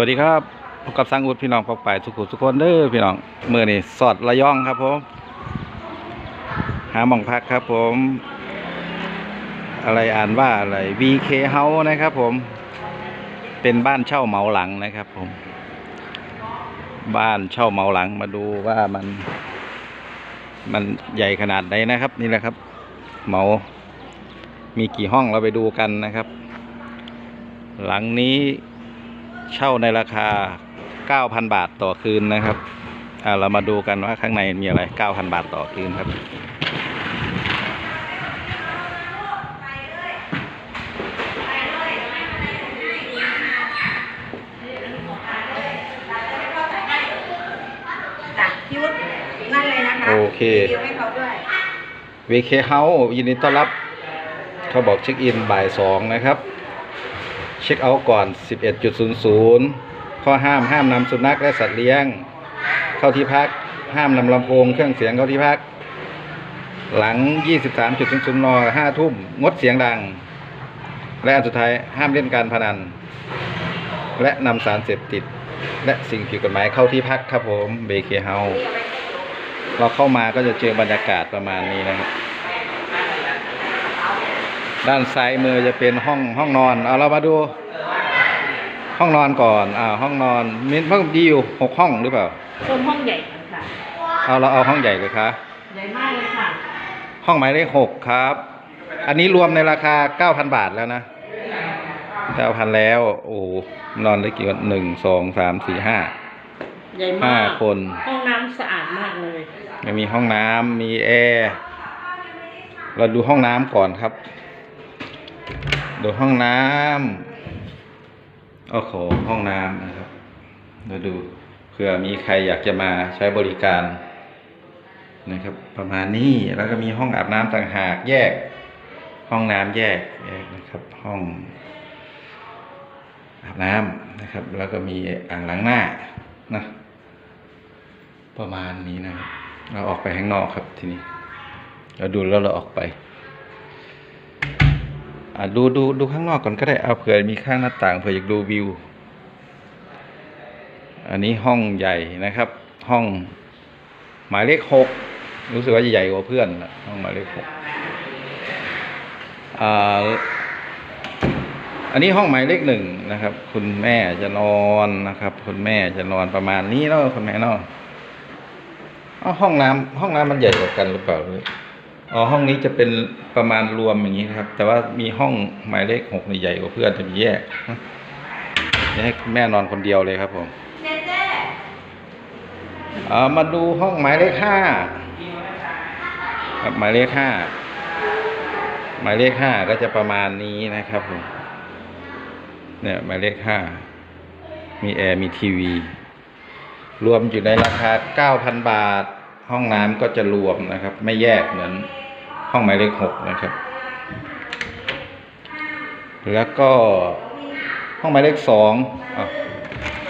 วัสดีครับพบกับสังอุดพี่น้องพบไปทุกคนทุกคนเด้อพี่น้องเมื่อนี่สอดระยองครับผมหาหมองพักครับผม อะไรอ่านว่าอะไร VK House นะครับผม เป็นบ้านเช่าเหมาหลังนะครับผม บ้านเช่าเหมาหลังมาดูว่ามัน มันใหญ่ขนาดไหนนะครับ นี่แหละครับ เหมา มีกี่ห้องเราไปดูกันนะครับ หลังนี้ เช่าในราคา 9,000 บาทต่อคืนนะครับอ่าเรามาดูกันว่าข้างในมีอะไร 9,000 บาทต่อคืนครับจากพี่วุฒินั่นเลยนะคะโอเครีวิวให้เขาด้วย VK House ยินดีต้อนรับ เขาบอกเช็คอินบ่ายสองนะครับ เช็คเอาท์ก่อน 11.00 ข้อห้ามห้ามนำสุนัขและสัตว์เลี้ยง เข้าที่พัก ห้ามนำลำโพงเครื่องเสียงเข้าที่พัก หลัง 23.00น5ทุ่ม งดเสียงดัง และอันสุดท้ายห้ามเล่นการพนัน และนำสารเสพติด และสิ่งผิดกฎหมายเข้าที่พักครับผม VK House เราเข้ามาก็จะเจอบรรยากาศประมาณนี้นะครับ ด้านซ้ายมือจะเป็นห้องห้องนอนเอาเรามาดู ห้องนอนก่อนอ่าห้องนอนมีเพิ่มดีอยู่หกห้องหรือเปล่าชมห้องใหญ่กันค่ะเอาเราเอาห้องใหญ่เลยครับใหญ่มากเลยค่ะห้องหมายเลขหกครับ อันนี้รวมในราคาเก้าพันบาทแล้วนะเก้าพันแล้ว โอ้โหนอนได้กี่คนหนึ่งสองสามสี่ห้าใหญ่ห้ามาก คนห้องน้ำสะอาดมากเลยไม่มีห้องน้ำมีแอร์เราดูห้องน้ำก่อนครับ ดูห้องน้ำโอ้โหห้องน้ำนะครับเราดูเผื่อมีใครอยากจะมาใช้บริการ นะครับ ประมาณนี้แล้วก็มีห้องอาบน้ำต่างหากแยก ห้องน้ำแยกแยกนะครับ ห้องอาบน้ำนะครับ แล้วก็มีอ่างล้างหน้านะประมาณนี้นะครับเราออกไปข้างนอกครับทีนี้ เราดูแล้วเราออกไป อ่าดูดูดูข้างนอกก่อนก็ได้เอาเผื่อมีข้างหน้าต่างเผื่ออยากดูวิว อันนี้ห้องใหญ่นะครับ ห้อง หมายเลขหกรู้สึกว่าจะใหญ่กว่าเพื่อนนะห้องหมายเลขหกอ่าอันนี้ห้องหมายเลขหนึ่งนะครับ คุณแม่จะนอนนะครับ คุณแม่จะนอนประมาณนี้เนาะคุณแม่เนาะอ๋อห้องน้ำห้องน้ำมันใหญ่กว่ากันหรือเปล่าเลย อ๋อห้องนี้จะเป็นประมาณรวมอย่างนี้ครับ แต่ว่ามีห้องหมายเลขหกใหญ่กว่าเพื่อนจะมีแยกนะจะให้แม่นอนคนเดียวเลยครับผมเอ่ามาดูห้องหมายเลขห้าครับหมายเลขห้าหมายเลขห้าก็จะประมาณนี้นะครับผมเนี่ยหมายเลขห้ามีแอร์มีทีวี รวมอยู่ในราคา9,000บาท ห้องน้ำก็จะรวมนะครับ ไม่แยกเหมือนห้องหมายเลขหกนะครับ แล้วก็ห้องหมายเลขสอง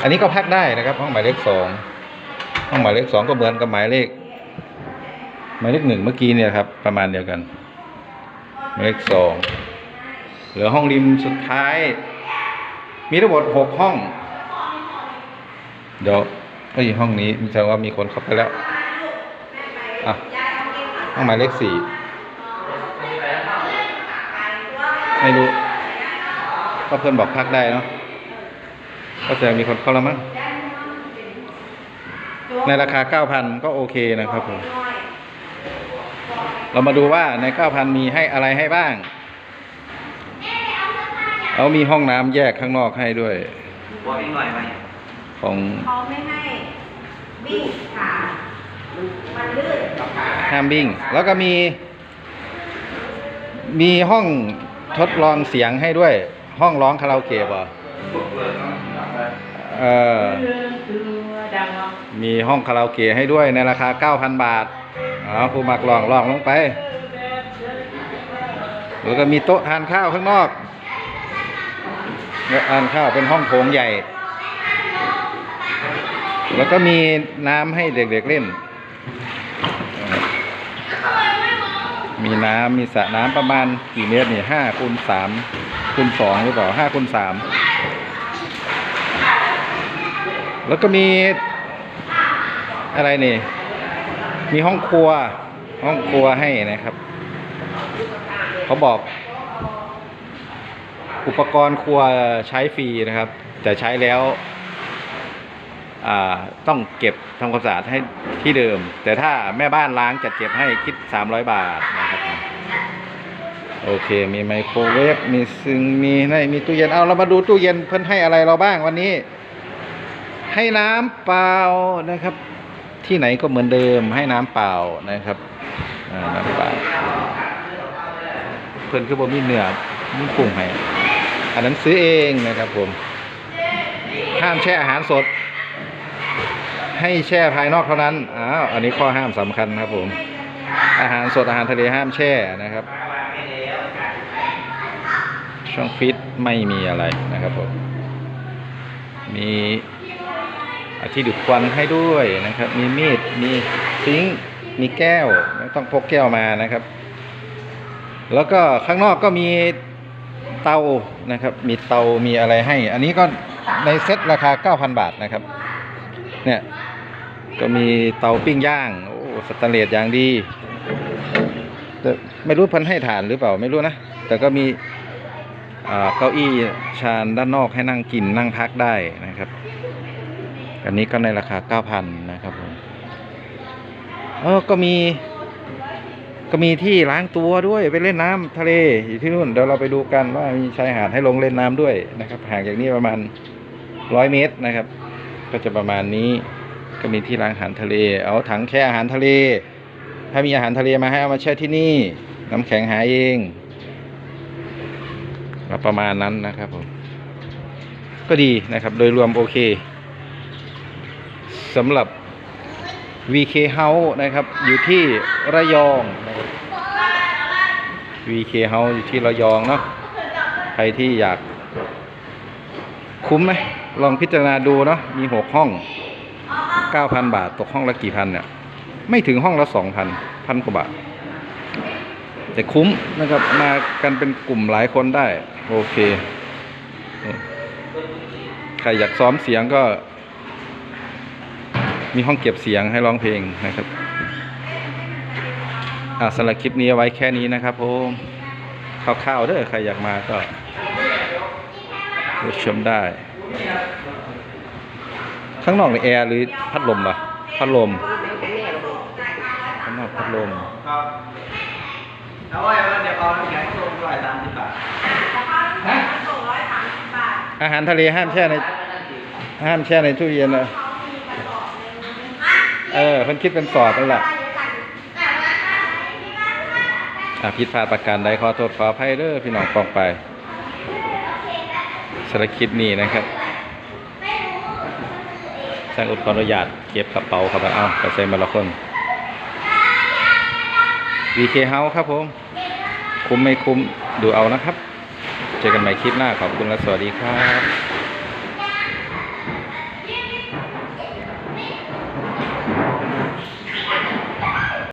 อันนี้ก็พักได้นะครับ ห้องหมายเลขสองห้องหมายเลขสองก็เหมือนกับหมายเลข หมายเลขหนึ่งเมื่อกี้เนี่ยครับ ประมาณเดียวกัน หมายเลขสองเหลือห้องริมสุดท้าย มีทั้งหมดหกห้อง เดี๋ยวเอ้ยห้องนี้แสดงว่ามีคนเข้าไปแล้ว อะห้องหมายเลขสี่ไม่รู้ก็เพื่อนบอกพักได้เนาะก็แสดงมีคนเข้าแล้วมั้งในราคาเก้าพันก็โอเคนะครับผม เรามาดูว่าในเก้าพันมีให้อะไรให้บ้าง เอามีห้องน้ำแยกข้างนอกให้ด้วย ของเขาไม่ให้วิ่งขา มันลื่นห้ามบิ้งแล้วก็มี มีห้องทดลองเสียงให้ด้วย ห้องร้องคาราโอเกะป่ะเออดังเนาะมีห้องคาราโอเกะให้ด้วยในราคา 9,000 บาทอ๋อผู้มักลองลองลงไป แล้วก็มีโต๊ะทานข้าวข้างนอกโต๊ะทานข้าวเป็นห้องโถงใหญ่ แล้วก็มีน้ำให้เด็กๆเล่น มีน้ำมีสระน้ำประมาณกี่เมตรนี่ห้าคูณสามคูณสองหรือเปล่าห้าคูณสามแล้วก็มีอะไรนี่ มีห้องครัว ห้องครัวให้นะครับ เขาบอก อุปกรณ์ครัวใช้ฟรีนะครับ แต่ใช้แล้วต้องเก็บทำความสะอาดให้ที่เดิม แต่ถ้าแม่บ้านล้างจัดเก็บให้คิด 300 บาทนะ โอเค มีไมโครเวฟ มีซึ่งมีในมีตู้เย็น เอาเรามาดูตู้เย็นเพิ่นให้อะไรเราบ้างวันนี้ ให้น้ำเปล่านะครับ ที่ไหนก็เหมือนเดิมให้น้ำเปล่านะครับน้ำเปล่า เพิ่นคือบ่มีเนื้อมีปรุงให้อันนั้นซื้อเองนะครับผม ห้ามแช่อาหารสด ให้แช่ภายนอกเท่านั้น อ้าว อันนี้ข้อห้ามสำคัญครับผม อาหารสดอาหารทะเลห้ามแช่นะครับ ช่องฟิตไม่มีอะไรนะครับผมมีอาที่ดูดควันให้ด้วยนะครับ มีมีดมีซิงมีแก้วไม่ต้องพกแก้วมานะครับ แล้วก็ข้างนอกก็มีเตานะครับ มีเตามีอะไรให้ อันนี้ก็ในเซ็ตราคา 9,000 บาทนะครับ เนี่ยก็มีเตาปิ้งย่างโอ้สแตนเลสอย่างดีแต่ไม่รู้พันให้ฐานหรือเปล่าไม่รู้นะ แต่ก็มี เก้าอี้ชานด้านนอกให้นั่งกินนั่งพักได้นะครับ อันนี้ก็ในราคา 9,000 นะครับผมเออก็มี ก็มีที่ล้างตัวด้วยไปเล่นน้ำทะเลอยู่ที่นู่นเดี๋ยวเราไปดูกันว่ามีชายหาดให้ลงเล่นน้ำด้วยนะครับห่างจากนี้ประมาณร้อยเมตรนะครับ ก็จะประมาณนี้ก็มีที่ล้างอาหารทะเล เอาถังแช่อาหารทะเล ถ้ามีอาหารทะเลมาให้เอามาแช่ที่นี่ น้ำแข็งหาเอง ประมาณนั้นนะครับผมก็ดีนะครับ โดยรวมโอเคสำหรับ VK House นะครับ อยู่ที่ระยอง VK House อยู่ที่ระยองเนาะใครที่อยากคุ้มไหมลองพิจารณาดูเนาะมีหกห้อง 9,000 บาท ตกห้องละกี่พันเนี่ย ไม่ถึงห้องละ 2,000พันกว่าบาท แต่คุ้มนะครับมากันเป็นกลุ่มหลายคนได้ โอเคใครอยากซ้อมเสียงก็ มีห้องเก็บเสียงให้ร้องเพลงนะครับอ่าสำหรับคลิปนี้ไว้แค่นี้นะครับผมคร่าวๆเด้อใครอยากมาก็รับชมได้ ข้างนอกในแอร์หรือพัดลมปะพัดลมข้างนอกพัดลมครับ แล้วว่าเดี๋ยวเอาน้ำแข็งลงร้อยสามสิบบาทฮะส่งร้อยสามสิบบาทอาหารทะเลห้ามแช่ในห้ามแช่ในตู้เย็นนะเขามีกระสอบหนึ่งเออเพิ่นคิดเป็นสอดนั่นแหละอะผิดพลาดประการใดขอโทษขออภัยเด้อพี่น้องปองไปสารบคลิปนี้นะครับช่างอุดขออนุญาตเก็บกระเป๋าครับเอ้ากระเซ็นมาละคน VK House ครับผม คุ้มไม่คุ้มดูเอานะครับ เจอกันใหม่คลิปหน้าขอบคุณและสวัสดีครับ